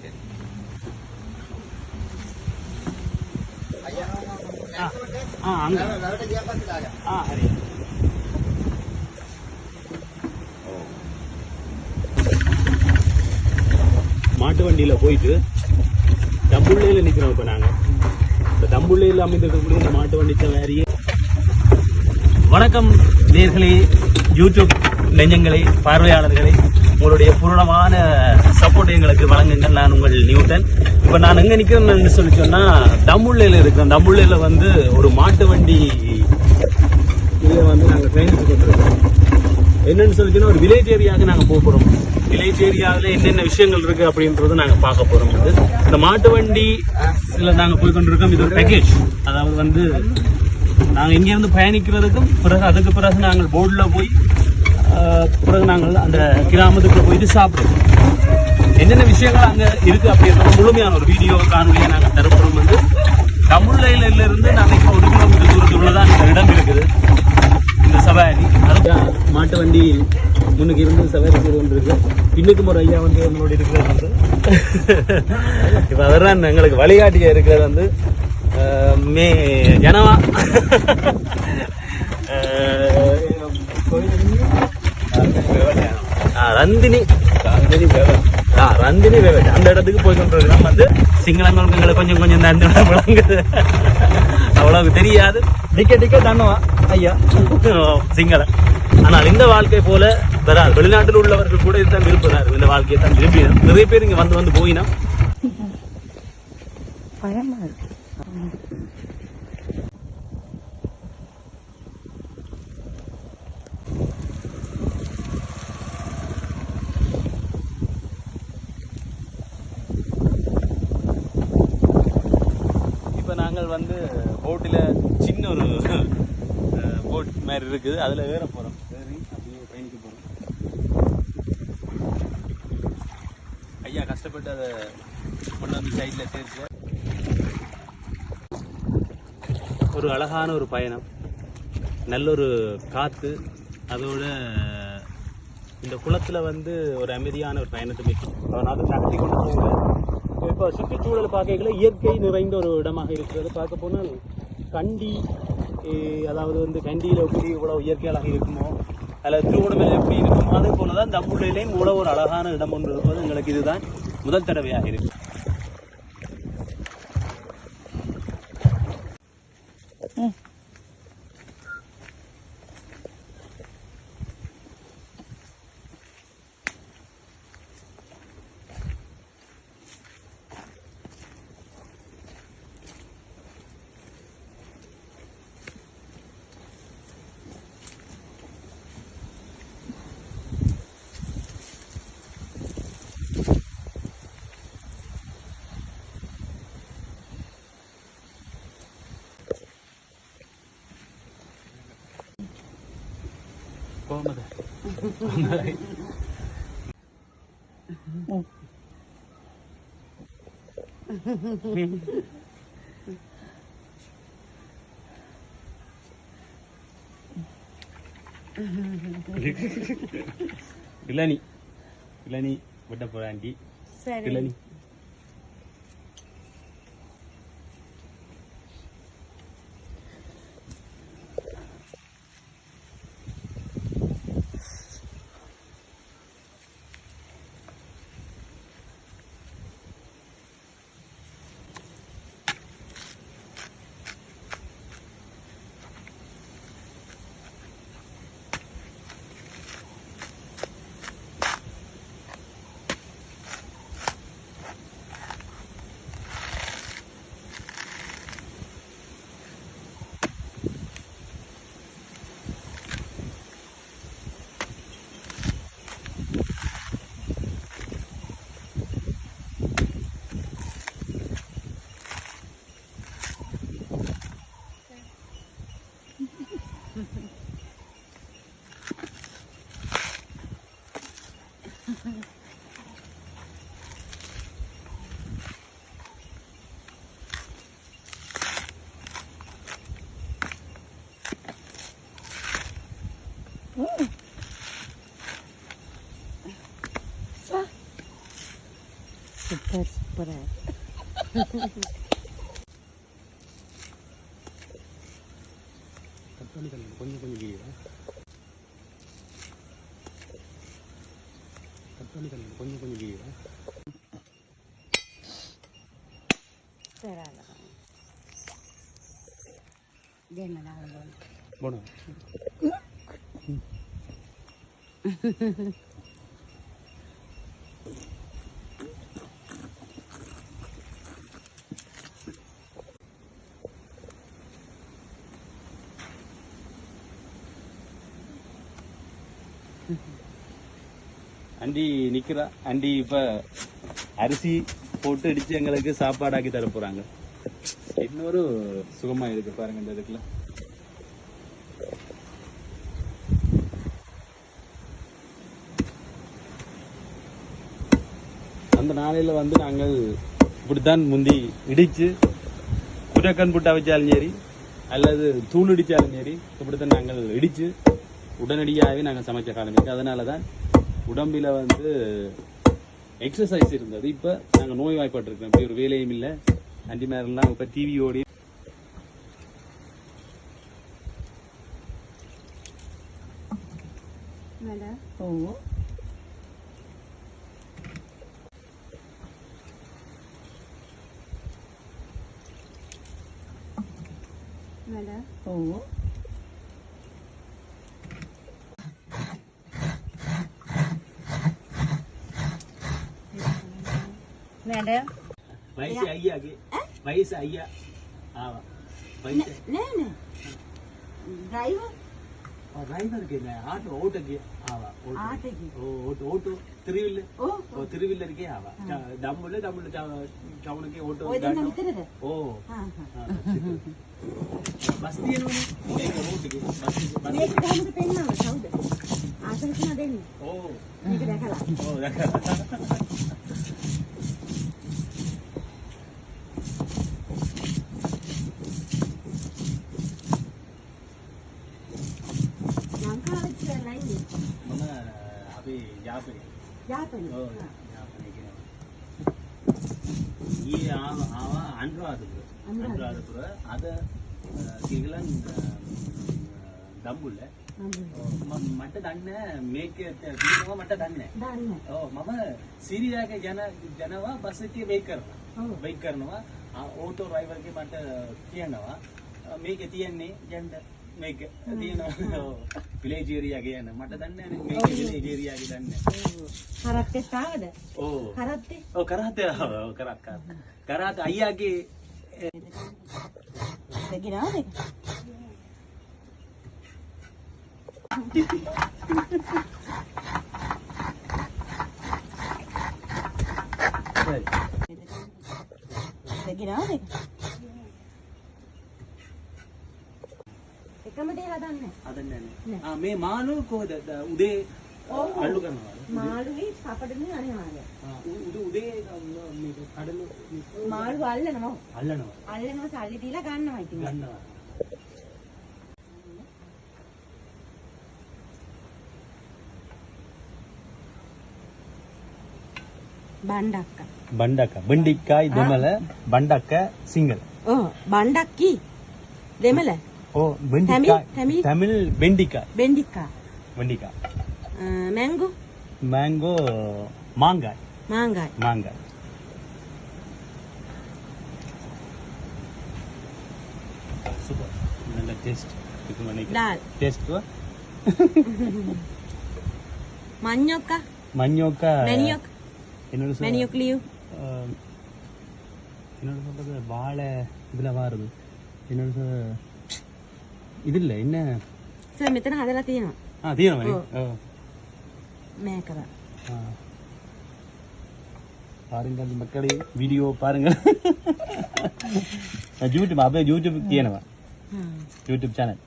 சரி ஆ அங்க ஆ ஹரி மாட்டு வண்டியில போயிட்டு தம்புள்ளையில நிக்கிறோம் இப்ப நாங்க இந்த தம்புள்ளையில் அமைந்திருக்கக்கூடிய இந்த மாட்டு வண்டி வேறியே வணக்கம் நேர்களே யூடியூப் நெஞ்சங்களே பார்வையாளர்களே உங்களுடைய பூரணமான சப்போர்ட் எங்களுக்கு வழங்குங்கள். நான் உங்கள் நியூட்டன். இப்போ நான் எங்கே நிற்கிறேன்னு சொல்லி சொன்னால் தம்புள்ளையில் இருக்கிறேன். தம்புள்ளையில் வந்து ஒரு மாட்டு வண்டி இதில் வந்து நாங்கள் ட்ரெயினுக்கு கொண்டிருக்கோம் என்னன்னு சொல்லி ஒரு வில்லேஜ் ஏரியாவுக்கு நாங்கள் போக போகிறோம் வில்லேஜ் ஏரியாவில் என்னென்ன விஷயங்கள் இருக்குது அப்படின்றத நாங்கள் பார்க்க போகிறோம் வந்து இந்த மாட்டு வண்டி இதில் நாங்கள் போய் கொண்டிருக்கோம். இது ஒரு பேக்கேஜ் அதாவது வந்து நாங்கள் இங்கேருந்து பயணிக்கிறதுக்கும் பிறகு அதுக்கு பிறகு நாங்கள் போர்டில் போய் பிறகு நாங்கள் அந்த கிராமத்துக்கு போயிட்டு சாப்பிடுவோம் என்னென்ன விஷயங்கள் அங்கே இருக்குது அப்படின்னா முழுமையான ஒரு வீடியோ காணொலியை நாங்கள் தரப்படும் வந்து தமிழ்லையில இருந்து இப்போ ஒரு கிலோமீட்டர் தூரத்தில் தான் இந்த இடம் இருக்குது. இந்த சவாரி. மாட்டு வண்டி முன்னுக்கு இருந்து சவாரி செய்து கொண்டிருக்கு. பின்னுக்கு ஒரு ஐயா வந்து நம்மளோட இருக்கிறது வந்து. இப்போ அதெல்லாம் எங்களுக்கு வழிகாட்டியாக இருக்கிறது வந்து மே ஜனவா. ஆ, ரந்தினி. ரந்தினி வேவட் ஆ ரந்தினி வேவட் அந்த இடத்துக்கு போய் கொண்டிருக்கிறோம் வந்து சிங்களங்களுக்கு எங்களுக்கு கொஞ்சம் கொஞ்சம் இந்த அந்த விளங்குது அவ்வளவு தெரியாது. டிக்கெட் டிக்கெட் தண்ணுவா ஐயா. சிங்கள ஆனால் இந்த வாழ்க்கை போல வராது வெளிநாட்டில் உள்ளவர்கள் கூட இதுதான் விரும்புகிறார்கள். இந்த வாழ்க்கையை தான் விரும்பி நிறைய பேர் இங்க வந்து வந்து போயினா பயமா இருக்கு இப்போ நாங்கள் வந்து போட்டில் சின்ன ஒரு போட் மாதிரி இருக்குது. அதில் ஏற போகிறோம் ஏறி அப்படியே பயணிக்க போகிறோம் ஐயா கஷ்டப்பட்டு அதை கொண்டு வந்து சைடில் சேர்த்து ஒரு அழகான ஒரு பயணம். நல்ல ஒரு காற்று அதோட இந்த குளத்தில் வந்து ஒரு அமைதியான ஒரு பயணத்தை மேற்கொள்ளும் அதனால சக்தி கொண்டு போகல இப்போ சுற்றுச்சூழல் பார்க்கல இயற்கை நிறைந்த ஒரு இடமாக இருக்கிறது. பார்க்க போனால் கண்டி அதாவது வந்து கண்டியில் எப்படி இவ்வளோ இயற்கையாக இருக்குமோ அதில் திருவண்ணாமலை எப்படி இருக்குமோ அதே போல தான் தம்புள்ளையிலையும் இவ்வளோ ஒரு அழகான இடம் ஒன்று இருப்பது எங்களுக்கு இதுதான் முதல் தடவையாக இருக்கு. கோமதை Dilani, Dilani, udah berani di, சூப்பரா தக்காளி கல்யாணம் கொஞ்சம் கொஞ்சம் கீழே. தக்காளி கல்யாணம் கொஞ்சம் கொஞ்சம் கீழே. போனோம். அண்டி நிக்கிறா. அண்டி இப்ப அரிசி போட்டு அடிச்சு எங்களுக்கு சாப்பாடாக்கி தர போறாங்க. இன்னொரு சுகமா இருக்கு பாருங்க இந்த இதுக்குல அந்த நாளையில வந்து நாங்கள் இப்படித்தான் முந்தி இடிச்சு குடக்கன் புட்டா வச்சாலும் சரி அல்லது தூள் இடிச்சாலும் சரி இப்படித்தான் நாங்கள் இடிச்சு உடனடியாகவே நாங்கள் சமைச்ச காலம் இருக்கு. அதனால தான் உடம்பில வந்து எக்ஸசைஸ் இருந்தது. இப்போ நாங்கள் நோய் வாய்ப்பட்டிருக்கோம் இப்படி ஒரு வேலையும் இல்லை. அஞ்சு நேரம்லாம் இப்போ டிவி ஓடி மேடம் ஓ. மேடம் ஓ. మేడం వయసు అయ్యాకి వయసు అయ్యా నేను డ్రైవర్ ಡ್ರೈವರ್ಗೆ ಆಟೋ ಓಟೋಗೆ ಆವ auto auto three wheeler three ವೀಲರ್ಗೆ ಆವ ಡಂಬುಳ್ಳೆ ಡಂಬುಳ್ಳೆ ಟೌನ್ಗೆ ಓಟೋ ಓ ಬಸ್ ಏನು ಓಟಿಗೆ ಬಸ್ ಓ ಓ යාපනයේ ඔව් යාපනයේ කියනවා. ඊයේ ආව ආවා අනුරාධපුර. අනුරාධපුර. අනුරාධපුර අද කිගලන් දම්බුල්ල. මම මට දන්නේ මේක තියෙනවා මට දන්නේ නැහැ. දන්නේ ඔව් මම සිරියාගේ ජන ජනවා බස් මේක තියෙනවා. විලේජ් ඒරියා ගියන මට දන්නේ නැහැ මේක විලේජ් ඒරියා ගිය දන්නේ කරත්තේ තාවද ඕ කරත්තේ ඔව් කරත්තේ ආවා කරත් කරත් කරත් අයියාගේ ගිනාවද ගිනාවද හැමදේ හදන්නේ හදන්නේ නැහැ. ආ මේ මාළු කොහෙද උදේ අල්ලු කරනවා. මාළුවේ සපඩනේ අනිවාර්යයි. උදේ උදේ මේ කඩන මාළු අල්ලනවා. අල්ලනවා. අල්ලනවා සල්ලි දීලා ගන්නවා ඉතින්. ගන්නවා. බණ්ඩක්ක බණ්ඩක්ක බණ්ඩික්කයි දෙමළ බණ්ඩක්ක සිංහල ඔව් බණ්ඩක්කි දෙමළ ஓ வெண்டிக்காய் தமிழ் தமிழ் வெண்டிக்காய் வெண்டிக்காய் வெண்டிக்காய் மேங்கோ மேங்கோ மாங்காய் மாங்காய் மாங்காய் சூப்பர் நல்ல டேஸ்ட் இது மணிக்கு டேஸ்ட் மஞ்சோக்கா மஞ்சோக்கா மெனியோக் என்னோட மெனியோக் லீவ் என்னோட சொல்றது வாழை இதுல வருது என்னோட சொல் இது இல்ல என்ன සර් මෙතන හදලා තියෙනවා ஆ தீரமணி ஓ මේකව ஆ. பாருங்கள் மக்களே வீடியோ பாருங்கள் யூடியூப் அப்படியே யூடியூப் කියනවා யூடியூப் சேனல்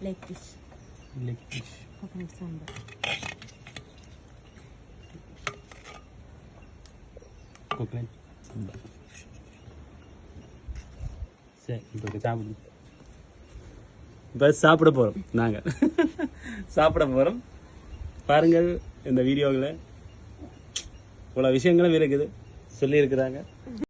ලෙක්ටිස් කොකනට් සම්බ கோகனட் சரி இப்போ சாப்பிடு. இப்போ சாப்பிட போகிறோம் நாங்கள் சாப்பிட போகிறோம் பாருங்கள் இந்த வீடியோவில் இவ்வளோ விஷயங்களும் இருக்குது. சொல்லியிருக்கிறாங்க.